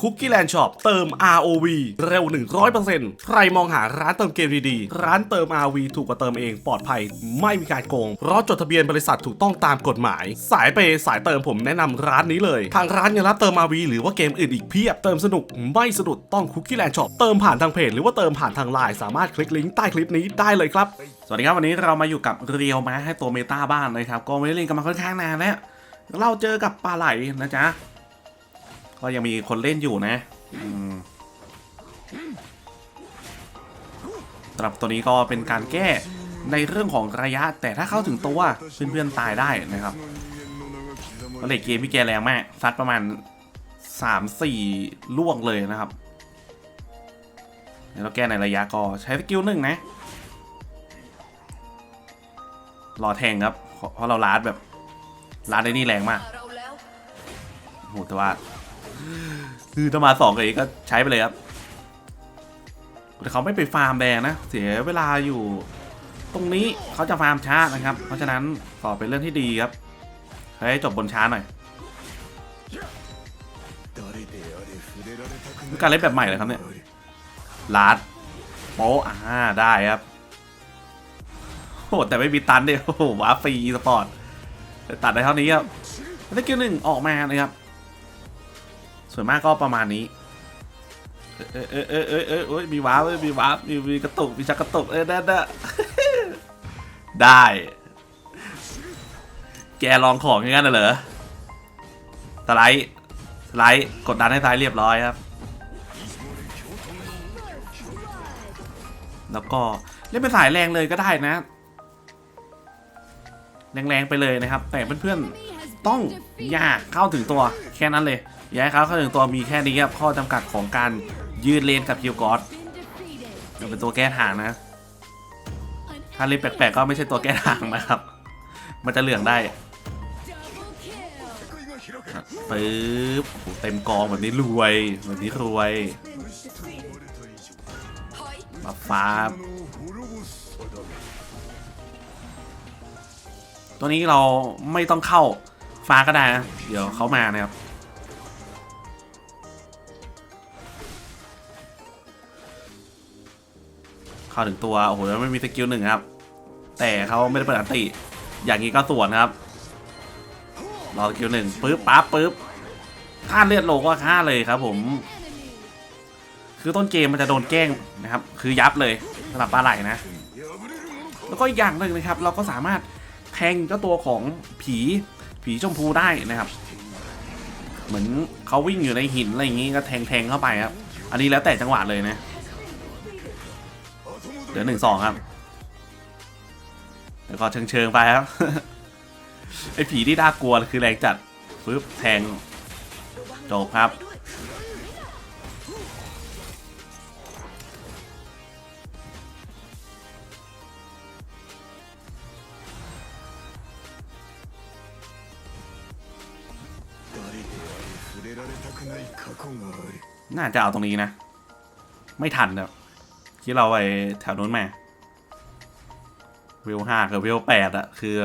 Cookie Land Shop เติม ROV เร็ว 100%ใครมองหาร้านเติมเกมดีๆ ร้านเติม ROV ถูกกว่าเติมเองปลอดภัย ไม่มีการโกง เพราะจดทะเบียนบริษัทถูกต้องตามกฎหมาย สายเปสายเติมผมแนะนำร้านนี้เลย ทางร้านยังรับเติม ROV หรือว่าเกมอื่นอีกเพียบเติมสนุกไม่สะดุดต้อง Cookie Land Shop เติมผ่านทางเพจหรือว่าเติมผ่านทางไลน์สามารถคลิกลิงก์ใต้คลิปนี้ได้เลยครับสวัสดีครับวันนี้เรามาอยู่กับเรียวมาให้ตัวเมตาบ้านนะครับก็ไม่ได้เล่นกันมาค่อนข้างนานแล้วเราเจอกับปลาไหลนะจ๊ะ ก็ยังมีคนเล่นอยู่นะสำหรับตัวนี้ก็เป็นการแก้ในเรื่องของระยะ แต่ถ้าเข้าถึงตัวเพื่อนๆตายได้นะครับก็เลยเกมพี่แกแรงมากซัดประมาณ3-4ล่วงเลยนะครับเดี๋ยวแก้ในระยะก็ใช้สกิลหนึ่งนะ รอแทงครับ เพราะเราลาดแบบลาดได้นี่แรงมากโอ้โหแต่ว่า คือถ้ามาสองกับอีกก็ใช้ไปเลยครับ แต่เขาไม่ไปฟาร์มแดงนะ เสียเวลาอยู่ ตรงนี้เขาจะฟาร์มช้านะครับ เพราะฉะนั้นต่อเป็นเรื่องที่ดีครับให้จบบนช้าหน่อยการเล่นแบบใหม่เลยครับเนี่ยลาดโป๊ะอ่าได้ครับโอ้แต่ไม่มีตันเดียวว้าฟรีสปอร์ตตัดได้เท่านี้ครับสกิลหนึ่งออกมานะครับ ส่วนมากก็ประมาณนี้ เออเออเออเออเออเอยมีว้าวเอ้ยมีว้าวมีมีกระตุกมีชักกระตุกเออได้ได้ได้ แกลองของอย่างนั้นเหรอสไลด์สไลด์กดดันให้ซ้ายเรียบร้อยครับ แล้วก็เล่นเป็นสายแรงเลยก็ได้นะ แรงๆไปเลยนะครับ แต่เพื่อนๆ ต้องอย่าเข้าถึงตัวแค่นั้นเลย อย่าให้เขาเข้าถึงตัวมีแค่นี้ครับข้อจำกัดของการยืนเลนกับฮิวกอสเราเป็นตัวแก้ทางนะ ถ้าเล่นแปลกๆก็ไม่ใช่ตัวแก้ทางนะครับ มันจะเหลืองได้ปึ๊บโอ้โหเต็มกองแบบนี้รวยแบบนี้รวยมาฟ้าตัวนี้เราไม่ต้องเข้า ฟ้าก็ได้นะ เดี๋ยวเขามานะครับ เข้าถึงตัว โอ้โห แล้วไม่มีสกิลหนึ่งครับ แต่เขาไม่ได้เปิดอันติ อย่างนี้ก็ส่วนครับ รอสกิลหนึ่งปึ๊บปั๊บปึ๊บค่าเลือดโลก็ค่าเลยครับผม คือต้นเกมมันจะโดนแกล้งนะครับ คือยับเลยสำหรับปลาไหลนะ แล้วก็อีกอย่างหนึ่งนะครับ เราก็สามารถแทงเจ้าตัวของผี ผีชมพูได้นะครับ เหมือนเขาวิ่งอยู่ในหินอะไรอย่างงี้ก็แทงแทงเข้าไปครับ อันนี้แล้วแต่จังหวะเลยนะเดี๋ยวหนึ่งสองครับแล้วก็เชิงเชิงไปครับไอ้ผีที่น่ากลัวคือแรงจัดปึ๊บแทงจบครับ น่าจะเอาตรงนี้นะ ไม่ทันครับที่เราไปแถวนู้นมาวิวห้ากับวิวแปดอะคือ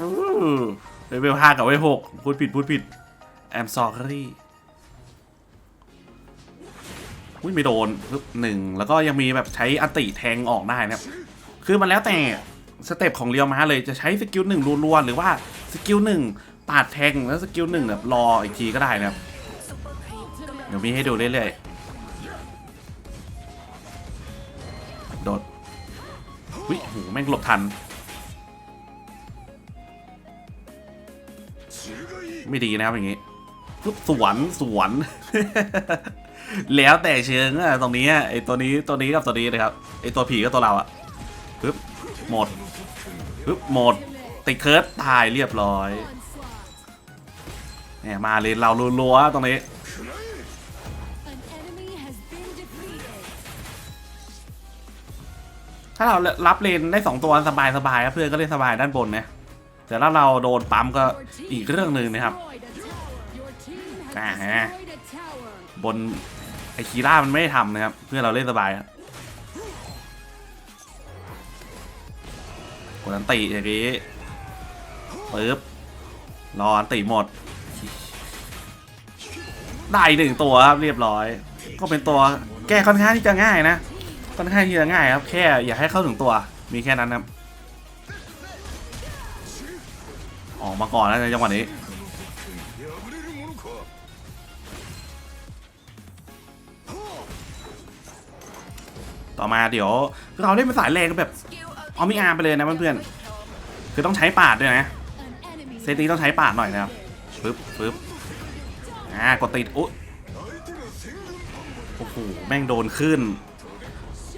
อู้วิวห้ากับวิวหกพูดผิดพูดผิด I'm sorry อุ้ยไม่โดนปึ๊บหนึ่งแล้วก็ยังมีแบบใช้อัติแทงออกได้นะครับ คือมันแล้วแต่สเต็ปของเรียวมาเลยจะใช้สกิลหนึ่งรัวๆหรือว่าสกิลหนึ่ง ปาดแทงแล้วสกิลหนึ่งแบบรออีกทีก็ได้นะครับ เดี๋ยวมีให้ดูเรื่อยๆ โดดวิโหแม่งหลบทัน ไม่ดีนะครับอย่างงี้ปุ๊บสวนสวน แล้วแต่เชิงอะตรงนี้ไอตัวนี้ตัวนี้กับตัวนี้นะครับไอตัวผีกับตัวเราอะปึ๊บหมดปึ๊บหมดติดเคิร์ดตายเรียบร้อย เนี่ยมาเลยเรารัวๆตรงนี้ถ้าเรารับเลนได้สองตัวสบายสบายๆครับเพื่อนก็เล่นสบายด้านบนนะแต่ถ้าเราโดนปั๊มก็อีกเรื่องหนึ่งนะครับอ่าฮะบนไอคีร่ามันไม่ได้ทำนะครับ เพื่อนเราเล่นสบายครับกดอันติอย่างนี้ปึ๊บรออันติหมด ได้อีกหนึ่งตัวครับเรียบร้อย ก็เป็นตัวแก้ค่อนข้างที่จะง่ายนะค่อนข้างที่จะง่ายครับแค่อย่าให้เข้าถึงตัวมีแค่นั้นครับออกมาก่อนนะในจังหวะนี้ต่อมาเดี๋ยวเราเล่นเป็นสายแรงแบบเอามิอาร์ไปเลยนะเพื่อนๆคือต้องใช้ปาดด้วยนะเซตนี้ต้องใช้ปาดหน่อยนะครับปึ๊บปึ๊บ อ่ากดติดอุ๊ยโอ้โหแม่งโดนขึ้น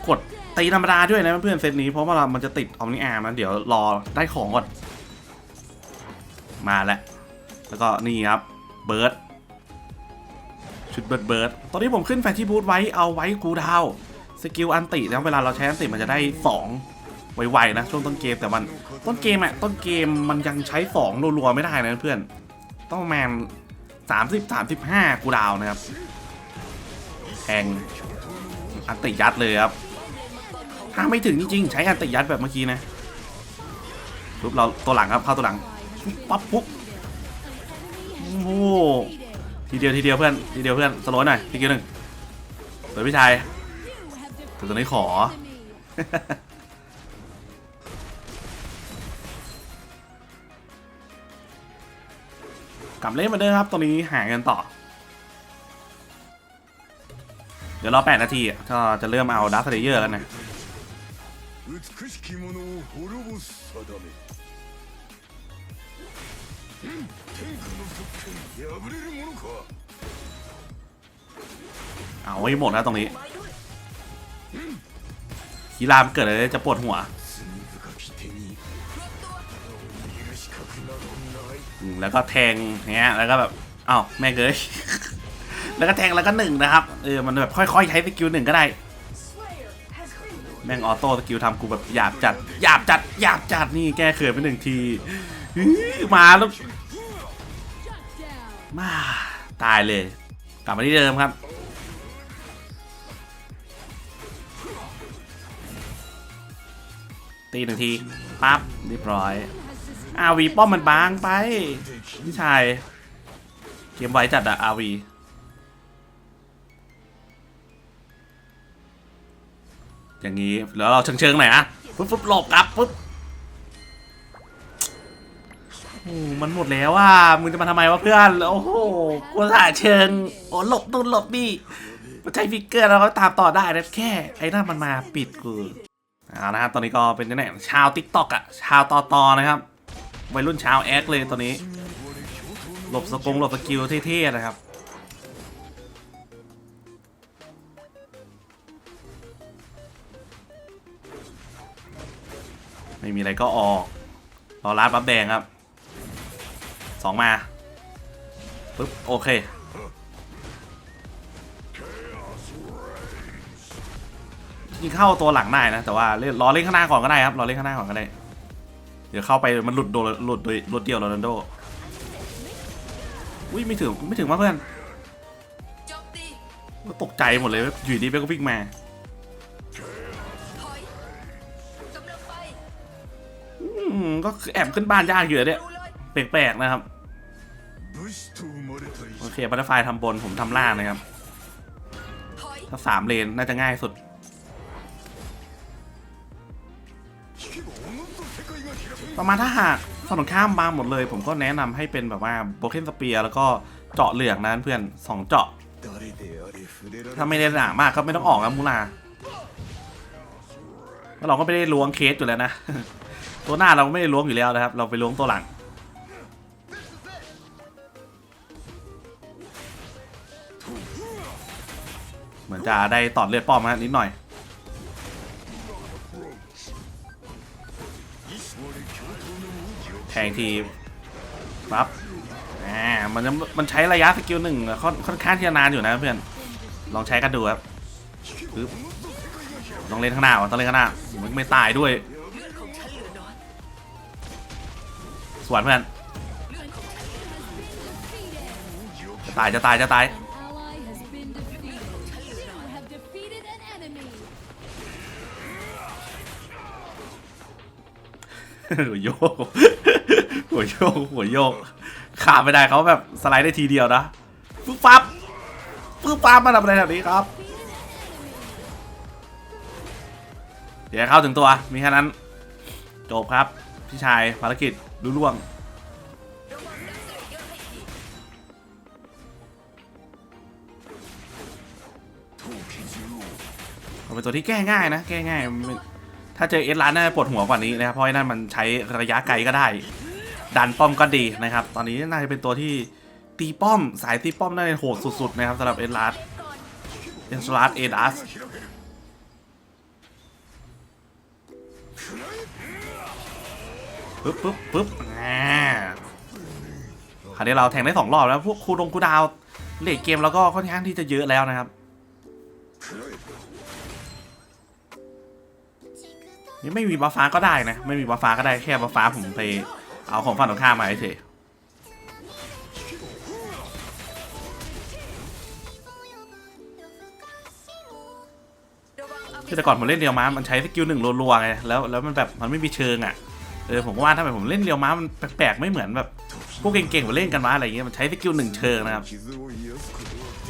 กดตีธรรมดาด้วยนะเพื่อนเซตนี้เพราะว่ามันจะติดออมนิอาร์มันเดี๋ยวรอได้ของก่อน มาแล้ว แล้วก็นี่ครับเบิร์ดชุดเบิร์ดเบิร์ดตอนนี้ผมขึ้นแฟชั่นบูทไว้เอาไว้คูดาวสกิลอันติแล้วเวลาเราใช้อันติมันจะได้ 2 ไวๆนะ ช่วงต้นเกมแต่มันต้นเกมอะต้นเกมมันยังใช้ 2 รัวๆไม่ได้นะเพื่อน ต้องประมาณ 30 35 กูดาวนะครับแทงอันติยัดเลยครับ ถ้าไม่ถึงจริงๆ ใช้อันติยัดแบบเมื่อกี้นะปุ๊บเราตัวหลังครับเข้าตัวหลังปั๊บปุ๊บโอ้ทีเดียวทีเดียวเพื่อนทีเดียวเพื่อนสโลว์หน่อยทีเดียวหนึ่งเปิดพี่ชายแต่ตัวนี้ขอ กลับเล่นมาเด้อครับตรงนี้หากันต่อ เดี๋ยวรอ 8 นาทีก็จะเริ่มเอาดัสเลเยอร์แล้วนะเอาไว้หมดแล้วตรงนี้ฮีรามเกิดอะไรจะปวดหัว แล้วก็แทงอย่างเงี้ยแล้วก็แบบอ้าวแม่งเลยแล้วก็แทงแล้วก็หนึ่งนะครับเออมันแบบค่อยๆใช้สกิลหนึ่งก็ได้แม่งออโต้สกิลทำกูแบบหยาบจัดหยาบจัดหยาบจัดนี่แก้เขินไปหนึ่งทีมาแล้วมาตายเลย กลับมาที่เดิมครับตีหนึ่งทีปั๊บเรียบร้อย อาวีป้อมมันบางไปพี่ชาย เกมไว้จัดอะอาวีอย่างนี้แล้วเราเชิงเชิงหน่อยอะปุ๊บปุ๊บหลบครับปุ๊บโอ้มันหมดแล้วว่ามึงจะมาทำไมวะเพื่อนโอ้โหกูสาเชิงโอ้หลบนู่นหลบนี่มันใช้ฟิกเกอร์แล้วก็ตามต่อได้นะแค่ไอ้นั่นมันมาปิดกูเอานะครับตอนนี้ก็เป็นยังไงชาวติ๊กต็อกอะชาวตอตอนะครับ วัยรุ่นชาวแอคเลยตอนนี้ หลบสกงหลบสกิลเท่ๆนะครับ ไม่มีอะไรก็ออก รอรัดบัฟแดงครับสองมาปึ๊บโอเคยิงเข้าตัวหลังได้นะ แต่ว่าเล่นรอเล่นข้างหน้าก่อนก็ได้ครับรอเล่นข้างหน้าก่อนก็ได้ เดี๋ยวเข้าไปมันหลุดโดนหลุดโดยหลุดเดียวโรนัลโดอุ้ยไม่ถึงไม่ถึงมากเพื่อนก็ตกใจหมดเลยอยู่ดีเบก็วิ่งมาก็แอบขึ้นบ้านยากอยู่เนี่ยแปลกๆนะครับโอเคบัตเตอร์ไฟทำบนผมทำล่างนะครับถ้าสามเลนน่าจะง่ายสุด ประมาณถ้าหากถนนข้ามบางหมดเลย ผมก็แนะนำให้เป็นแบบว่าโบเคนสเปียร์แล้วก็เจาะเหลืองนะเพื่อนสองเจาะ ถ้าไม่ได้หนามากก็ไม่ต้องออกนะมูนาเราก็ไม่ได้ล้วงเคสอยู่แล้วนะ ตัวหน้าเราไม่ได้ล้วงอยู่แล้วนะครับ เราไปล้วงตัวหลัง เหมือนจะได้ตอดเลือดป้อมฮะนิดหน่อย งทีปั๊บอ่ามันมันใช้ระยะสกิลหนึ่งค่อนค่อนข้างที่จะนานอยู่นะเพื่อน ลองใช้กันดูครับปึ๊บลองเล่นข้างหน้าก่อนต้องเล่นข้างหน้ามันไม่ตายด้วย สวนเพื่อน จะตายจะตายจะตายหัวโย หัวโยกหัวโยกขาไม่ได้เขาแบบสไลด์ได้ทีเดียวนะปึ๊บปั๊บปึ๊บปั๊บมาทำอะไรแถวนี้ครับ เดี๋ยวเข้าถึงตัวมีแค่นั้น จบครับ พี่ชายภารกิจรุ่ล่วงเป็นตัวที่แก้ง่ายนะ แก้ง่าย ถ้าเจอเอสลานน่าจะปวดหัวกว่านี้นะครับเพราะนั่นมันใช้ระยะไกลก็ได้ ดันป้อมก็ดีนะครับ ตอนนี้น่าจะเป็นตัวที่ตีป้อมสายตีป้อมได้โหดสุดๆนะครับสำหรับเอสร้านเอสร้านเอดัสปึ๊บปึ๊บปึ๊บอ่าคราวนี้เราแทงได้สองรอบแล้ว พวกคูดงคูดาวเลทเกมแล้วก็ค่อนข้างที่จะเยอะแล้วนะครับ นี่ไม่มีบัฟฟ้าก็ได้นะ ไม่มีบัฟฟ้าก็ได้แค่บัฟฟ้าผมไป เอาของฝั่งตรงข้ามมาเฉยคือแต่ก่อนผมเล่นเรียวม้ามันใช้สกิลหนึ่งรัวๆไงแล้วแล้วมันแบบมันไม่มีเชิงอะเออผมว่าทำไมผมเล่นเรียวม้ามันแปลกๆไม่เหมือนแบบพวกเก่งๆมาเล่นกันวะอะไรเงี้ยมันใช้สกิลหนึ่งเชิงนะครับ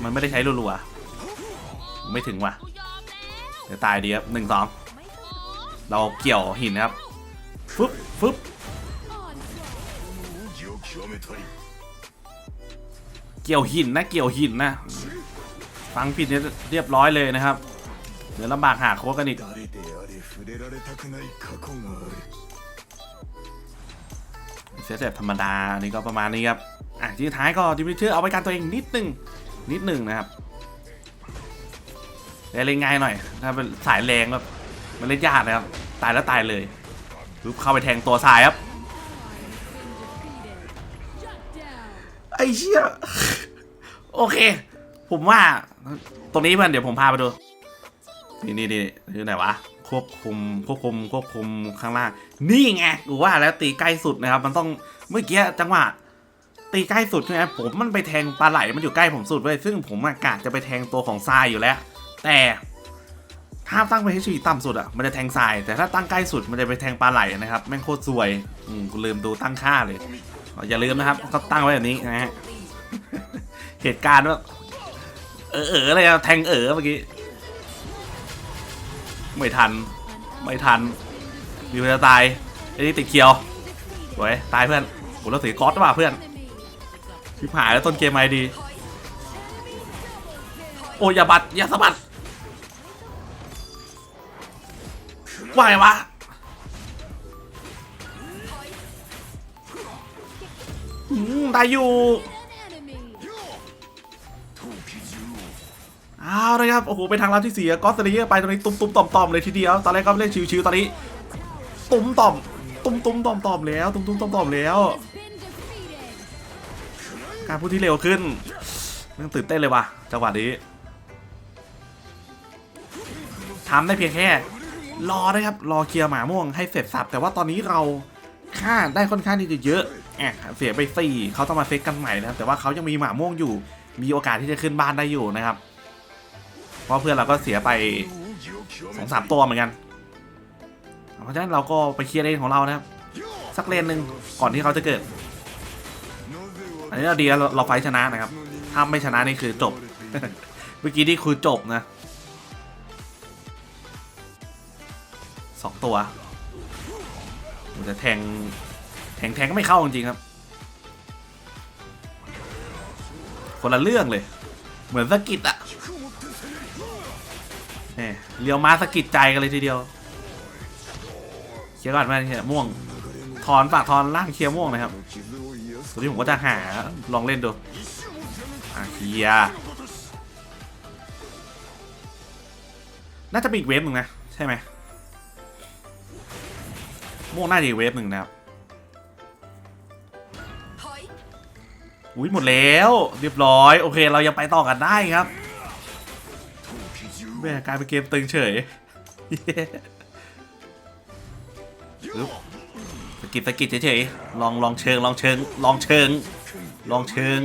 มันไม่ได้ใช้รัวๆไม่ถึงว่ะเดี๋ยวตายดีครับหนึ่งสองเราเกี่ยวหินนะครับฟึบฟึบ เกี่ยวหินนะเกี่ยวหินนะ ฟังผิดเนี่ยเรียบร้อยเลยนะครับ เดี๋ยวลำบากหาโค้กันอีกเสียแบบธรรมดานี่ก็ประมาณนี้ครับ อะที่ท้ายก็ดิมิเทอร์เอาไปการตัวเองนิดนึง นิดนึงนะครับแต่เล่นง่ายหน่อย ถ้าเป็นสายแรงแบบมันเล่นยากนะครับ ตายแล้วตายเลยลุกเข้าไปแทงตัวสายครับ ไอ้เชี่ยโอเค ผมว่า ตรงนี้มันเดี๋ยวผมพาไปดู นี่นี่นี่อยู่ไหนวะ ควบคุมควบคุมควบคุมข้างล่าง นี่ไงกูว่าแล้วตีใกล้สุดนะครับ มันต้องเมื่อกี้จังหวะตีใกล้สุดใช่ไหมผมมันไปแทงปลาไหลมันอยู่ใกล้ผมสุดเว้ยซึ่งผมอากาศจะไปแทงตัวของทรายอยู่แล้ว แต่ถ้าตั้งไปให้ชีต่ำสุดอะมันจะแทงทราย แต่ถ้าตั้งใกล้สุดมันจะไปแทงปลาไหลนะครับแม่งโคตรซวยอืมกูลืมดูตั้งค่าเลย อย่าลืมนะครับก็ตั้งไว้แบบนี้นะฮะเหตุการณ์ว่าเออเอออะไรอะแทงเออเมื่อกี้ไม่ทัน ไม่ทัน มีเวลาตายไอ้นี่ติดเคียวสวยตายเพื่อนโหเราถือก๊อตว่ะเพื่อนชิบหายแล้วต้นเกมไอดี โอ้ยอย่าบัดอย่าสะบัดว่าไงวะ ตายอยู่เอาวนะครับ โอ้โห เป็นทางลัดที่เสียก็สเลเยอร์ไปตรงนี้ตุ้มตุ้มต่อมต่อมเลยทีเดียว ตอนแรกก็เล่นชิวๆตอนนี้ ตุ้มต่อม ตุ้มตุ้มต่อมต่อมแล้ว ตุ้มตุ้มต่อมต่อมแล้ว การพูดที่เร็วขึ้นมันตื่นเต้นเลยว่ะ จังหวะนี้ทำได้เพียงแค่ รอนะครับ รอเคลียร์หมาม่วงให้เสร็จสับ แต่ว่าตอนนี้เราค่าได้ค่อนข้างที่จะเยอะ เสียไปสี่เขาต้องมาเซตกันใหม่นะครับแต่ว่าเขายังมีหมาม่วงอยู่ มีโอกาสที่จะขึ้นบ้านได้อยู่นะครับ เพราะเพื่อนเราก็เสียไปสองสามตัวเหมือนกัน เพราะฉะนั้นเราก็ไปเคลียร์เลนของเรานะครับ สักเลนหนึ่งก่อนที่เขาจะเกิด อันนี้เราดีแล้วเราไฟชนะนะครับ ถ้าไม่ชนะนี่คือจบ เมื่อกี้นี่คือจบนะสองตัวมจะแทง งแทงก็ไม่เข้าจริงครับ คนละเรื่องเลย เหมือนสกิดอะเนี่ยเลียวมาสกิดใจกันเลยทีเดียวเคียร์ก่อนมาเคียร์ม่วงถอนปากถอนล่างเคียร์ม่วงนะครับตอนนี้ผมก็จะหาลองเล่นดูเคียร์น่าจะเป็นอีกเวฟหนึ่งนะ ใช่ไหมม่วงน่าจะอีกเวฟหนึ่งนะครับ อุ้ยหมดแล้วเรียบร้อย โอเค เรายังไปต่อกันได้ครับแม่กลายเป็นเกมตึงเฉยสกิดสกิดเฉยๆลองลองเชิงลองเชิงลองเชิงลองเชิง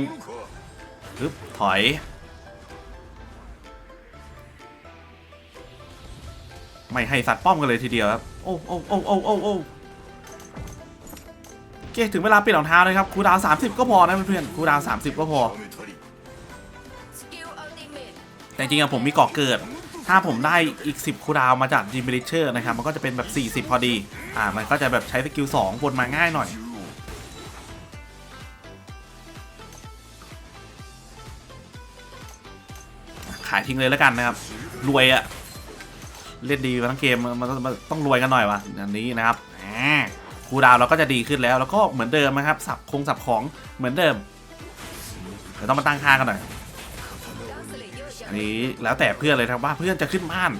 ฮึบถอยไม่ให้สัตว์ป้อมกันเลยทีเดียวครับ โอ้โอ้โอ้โอ้โอ้ คถึงเวลาเปลี่ยนรองเท้าเลยครับคูดาวน์30 ก็พอนะเพื่อนๆคูดาวน์30 ก็พอ แต่จริงๆผมมีเกาะเกิด ถ้าผมได้อีก 10คูดาวมาจากจิมเบริเชอร์นะครับ มันก็จะเป็นแบบ 40 พอดี อ่า มันก็จะแบบใช้สกิล2วนมาง่ายหน่อยขายทิ้งเลยแล้วกันนะครับ รวยอะเล่นดีมาทั้งเกมมันมันต้องรวยกันหน่อยวะอันนี้นะครับ คูดาวเราก็จะดีขึ้นแล้ว แล้วก็เหมือนเดิมนะครับ สับคงสับของเหมือนเดิม เดี๋ยวต้องมาตั้งค่ากันหน่อย อันนี้แล้วแต่เพื่อนเลยครับว่าเพื่อนจะขึ้นบ้าน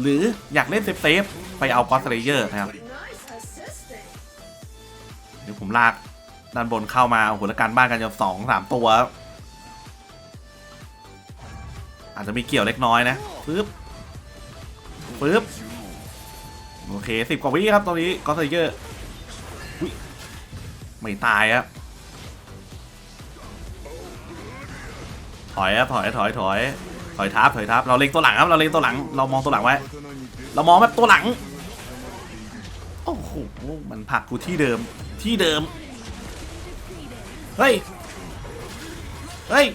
หรืออยากเล่นเซฟเซฟๆไปเอากอสเลเยอร์นะครับเดี๋ยวผมลากด้านบนเข้ามาโอ้โหแล้วการบ้านกันจะสองสามตัว อาจจะมีเกี่ยวเล็กน้อยนะปึ๊บปึ๊บ โอเคสิบกว่าวิครับตรงนี้กอสเลเยอร์อุ๊ยไม่ตายครับถอยครับถอยถอยถอยถอยทับถอยทับเราเล็งตัวหลังครับเราเล็งตัวหลัง เรามองตัวหลังไว้ เรามองแบบตัวหลังโอ้โหมันผลักกูที่เดิมที่เดิมเฮ้ยเฮ้ย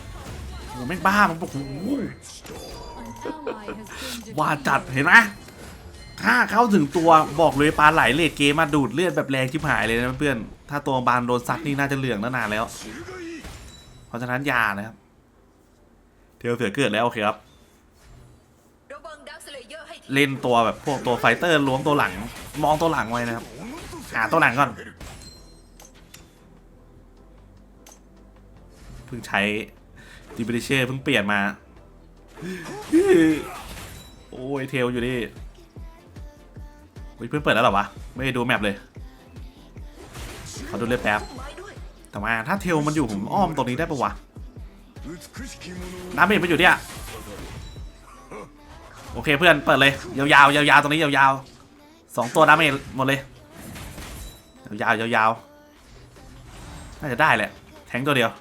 โหแม่งบ้ามันโอ้โห An ally has been ว่า defeated. จัดเห็นไหม ถ้าเข้าถึงตัวบอกเลยปลาไหลเลดเกมมาดูดเลือดแบบแรงชิบหายเลยนะเพื่อนถ้าตัวบานโดนซัดนี่น่าจะเหลืองตั้งนานแล้ว เพราะฉะนั้นยานะครับเทลเสือเกิดแล้วโอเคครับเล่นตัวแบบพวกตัวไฟเตอร์ล้วงตัวหลัง มองตัวหลังไว้นะครับหาตัวหลังก่อนเพิ่งใช้ดิบิเชอร์เพิ่งเปลี่ยนมา โอ้ยเทลอยู่ดิ เพื่อนเปิดแล้วหรอวะ ไม่ดูแมปเลยเขาดูเลยแป๊บทำไมถ้าเทลมันอยู่ผมอ้อมตรงนี้ได้ปะวะ น้ำเมจมันอยู่เนี่ย โอเคเพื่อนเปิดเลย ยาวๆยาวๆตรงนี้ยาวๆสองตัวน้ำเมจหมดเลย ยาวๆยาวๆน่าจะได้แหละ แทงตัวเดียว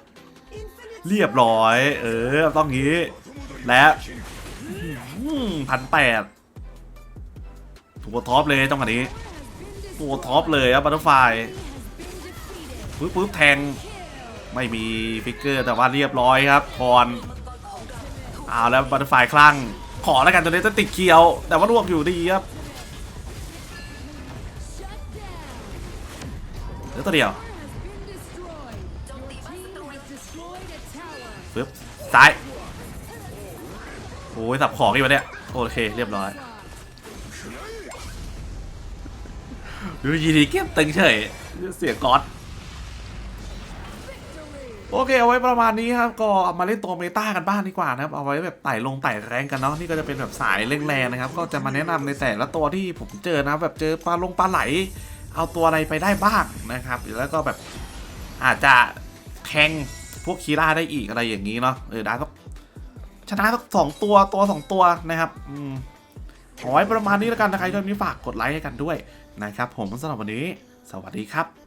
เรียบร้อย เออต้องงี้ และพันแปด ตัวท็อปเลยจังหวะนี้ตัวท็อปเลยครับบัตเตอร์ไฟปึ๊บปึ๊บแทงไม่มีฟิกเกอร์แต่ว่าเรียบร้อยครับพรเอาแล้วบัตเตอร์ไฟคลั่งขอแล้วกันตัวนี้จะติดเคียว แต่ว่าลวกอยู่ดีครับ Shut down. เหลือตัวเดียวปึ๊บซ้ายโอ้ยสับของอีกวะเนี่ยโอเคเรียบร้อย ดูยีดีเก็บตึงเฉย เสียก๊อตโอเคเอาไว้ประมาณนี้ครับ ก็มาเล่นตัวเมตากันบ้างดีกว่านะครับ เอาไว้แบบไต่ลงไต่แรงกันเนาะนี่ก็จะเป็นแบบสายแรงนะครับ ก็จะมาแนะนำในแต่ละตัวที่ผมเจอนะแบบเจอปลาลงปลาไหล เอาตัวอะไรไปได้บ้างนะครับแล้วก็แบบอาจจะแทงพวกคีร่าได้อีกอะไรอย่างนี้เนาะเออได้สักชนะสักสองตัวตัวสองตัวนะครับ อืมเอาไว้ประมาณนี้แล้วกันนะใครชอบนี้ฝากกดไลค์ให้กันด้วย นะครับผมสำหรับวันนี้ สวัสดีครับ